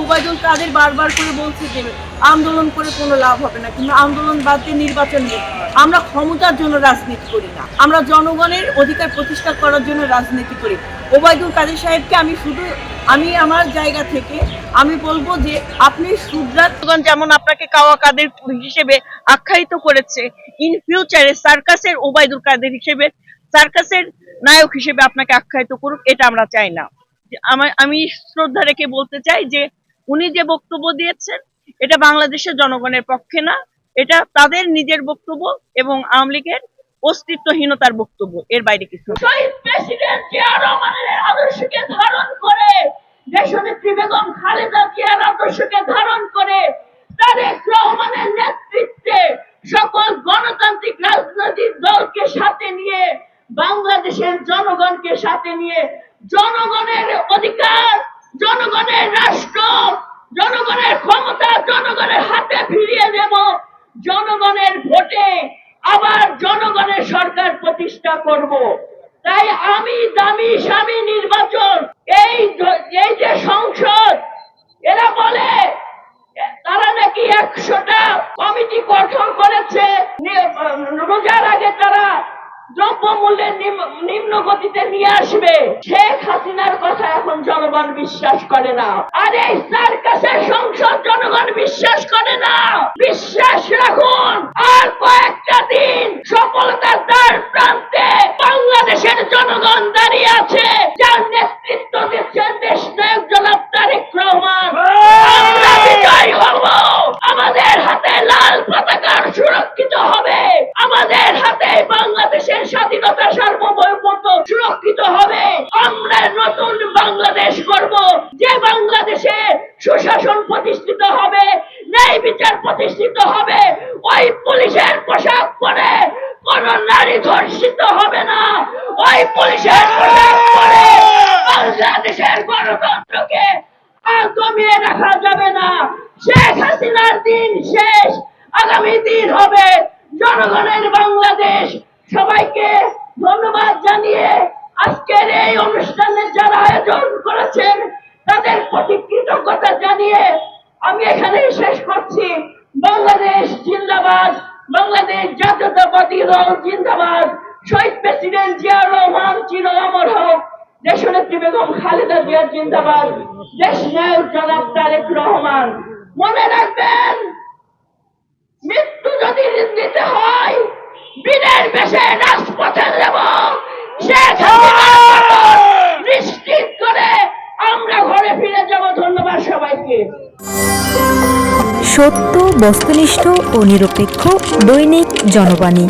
ওবায়দুল কাদের বারবার করে বলছে যে আন্দোলন করে কোনো লাভ হবে না কিন্তু আন্দোলন বাদ দিয়ে নির্বাচন নেই। আমরা ক্ষমতার জন্য রাজনীতি করি না। আমরা জনগণের অধিকার প্রতিষ্ঠা করার জন্য রাজনীতি করি। ওবায়দুল কাদের সাহেবকে আমি শুধু, আমি আমার জায়গা থেকে আমি বলব যে আপনি সুদ্রাতগণ যেমন আপনাকে কাওয়া কাদের হিসেবে আখ্যায়িত করেছে ইন ফিউচারে সার্কাসের ওবায়দুল কাদের হিসেবে, সার্কাসের নায়ক হিসেবে আপনাকে আখ্যায়িত করুক, এটা আমরা চাই না। আমি শ্রদ্ধা রেখে বলতে চাই যে উনি যে বক্তব্য দিয়েছেন, এটা বাংলাদেশের জনগণের পক্ষে না, এটা তাদের নিজের বক্তব্য এবং আওয়ামী লীগের অস্তিত্বহীনতার বক্তব্য। এর বাইরে কিছু আদর্শকে ধারণ করে, দেশনেত্রী বেগম খালেদা জিয়ার আদর্শকে ধারণ করে, তারেক রহমানের নেতৃত্বে সকল গণতান্ত্রিক রাজনৈতিক দলকে সাথে নিয়ে, বাংলাদেশের জনগণকে সাথে নিয়ে, জনগণের অধিকার, জনগণের রাষ্ট্র জনগণের হাতে ফিরিয়ে দেব জনগণের ভোটে আবার জনগণের সরকার প্রতিষ্ঠা করব। তাই আমি দামি স্বামী নির্বাচন, এই এই যে সংসদ, এরা বলে, তারা নাকি একশোটা কমিটি গঠন করেছে। রোজার আগে তারা নিম- নিম্ন গতিতে নিয়ে আসবে। শেখ হাসিনার কথা এখন জনগণ বিশ্বাস করে না। আর সার্কাসের সংসদ জনগণ বিশ্বাস করে না। বিশ্বাস রাখুন, আর কয়েকটা দিন সফলতার দ্বার প্রান্তে বাংলাদেশের জনগণ দাঁড়িয়ে আছে, যার নেতৃত্ব দিচ্ছেন দেশ নায়ক জনাব তারেক রহমান আমরা বিজয় হব আমাদের হাতে লাল পতাকার সুরক্ষিত হবে আমাদের হাতে বাংলাদেশের স্বাধীনতা সার্বভৌমত্ব সুরক্ষিত হবে। আমরা নতুন বাংলাদেশ করব যে বাংলাদেশে সুশাসন প্রতিষ্ঠিত হবে, ন্যায় বিচার প্রতিষ্ঠিত হবে, ওই পুলিশের পোশাক পরে কোন নারী ধর্ষিত হবে না। ওই পুলিশের পোশাক পরে বাংলাদেশের গণতন্ত্রকে দমিয়ে রাখা যাবে না। শেখ হাসিনার দিন শেষ। আগামী দিন হবে জনগণের বাংলাদেশ। সবাইকে ধন্যবাদ জানিয়ে আজকের এই অনুষ্ঠানের যারা আয়োজন করেছেন, তাদের প্রতি কৃতজ্ঞতা জানিয়ে আমি এখানে শেষ করছি। বাংলাদেশ জিন্দাবাদ, বাংলাদেশ জাতীয়তাবাদী দল জিন্দাবাদ। শহীদ প্রেসিডেন্ট জিয়া রহমান চির অমর হোক। দেশনেত্রী বেগম খালেদা জিয়া জিন্দাবাদ। দেশ নায়ক জনাব তারেক রহমান। মনে রাখবেন, মৃত্যু যদি নিতে হয় বীরের বেশে রাজপথে দেব শেখ নিশ্চিত করে আমরা ঘরে ফিরে যাব। ধন্যবাদ সবাইকে। সত্য বস্তুনিষ্ঠ ও নিরপেক্ষ দৈনিক জনবাণী।